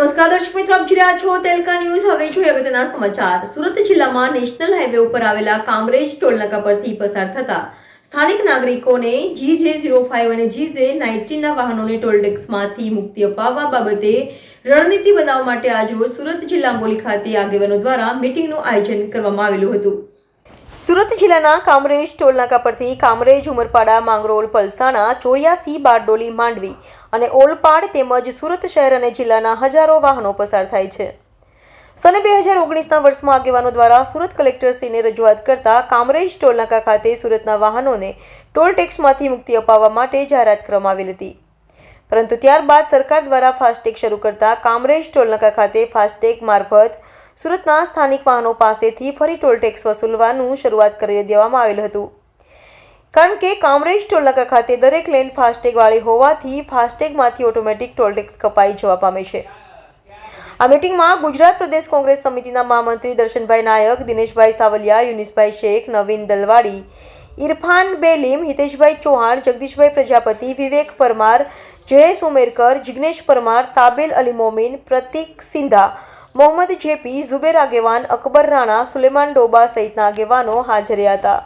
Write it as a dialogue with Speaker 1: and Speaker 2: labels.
Speaker 1: નમસ્કાર દર્શક મિત્રો, આપ જોઈ રહ્યા છો તેલકા ન્યૂઝ. હવે જોઈએ અગત્યના સમાચાર. સુરત જિલ્લામાં નેશનલ હાઈવે ઉપર આવેલા કામરેજ ટોલનાકા પરથી પસાર થતા સ્થાનિક નાગરિકોને જી જે ઝીરો ફાઇવ અને જી જે નાઇન્ટીનના વાહનોને ટોલ ટેક્સમાંથી મુક્તિ અપાવવા બાબતે રણનીતિ બનાવવા માટે આજરોજ સુરત જિલ્લા બોલી ખાતે આગેવાનો દ્વારા મિટિંગનું આયોજન કરવામાં આવેલું હતું. સુરત જિલ્લાના કામરેજ ટોલનાકા પરથી કામરેજ, ઉમરપાડા, માંગરોળ, પલસાણા, ચોર્યાસી, બારડોલી, માંડવી અને ઓલપાડ તેમજ સુરત શહેર અને જિલ્લાના હજારો વાહનો પસાર થાય છે. સને બે હજાર ઓગણીસના વર્ષમાં આગેવાનો દ્વારા સુરત કલેક્ટરશ્રીને રજૂઆત કરતા કામરેજ ટોલનાકા ખાતે સુરતના વાહનોને ટોલ ટેક્સમાંથી મુક્તિ અપાવવા માટે જાહેરાત કરવામાં આવેલી હતી. પરંતુ ત્યારબાદ સરકાર દ્વારા ફાસ્ટેગ શરૂ કરતા કામરેજ ટોલનાકા ખાતે ફાસ્ટેગ મારફત સુરતના સ્થાનિક વાહનો પાસેથી ફરી ટોલ ટેક્સ વસૂલવાનું શરૂઆત કરી દેવામાં આવેલ હતું. કારણ કે કામરેજ ટોલનાકા ખાતે દરેક લેન ફાસ્ટેગવાળી હોવાથી ફાસ્ટેગમાંથી ઓટોમેટિક ટોલ ટેક્સ કપાઈ જવા પામે છે. આ મિટિંગમાં ગુજરાત પ્રદેશ કોંગ્રેસ સમિતિના મહામંત્રી દર્શનભાઈ નાયક, દિનેશભાઈ સાવલિયા, યુનિસભાઈ શેખ, નવીન દલવાડી ઇરફાન બેલીમ, હિતેશભાઈ ચૌહાણ, જગદીશભાઈ પ્રજાપતિ, વિવેક પરમાર, જયેશ ઉમેરકર, જિગ્નેશ પરમાર, તાબેલ અલી મોમીન, પ્રતિક સિંધા મોહમ્મદ જેપી ઝુબેર આગેવાન અકબર રાણા સુલેમાન ડોબા સહિતના આગેવાનો હાજર હતા.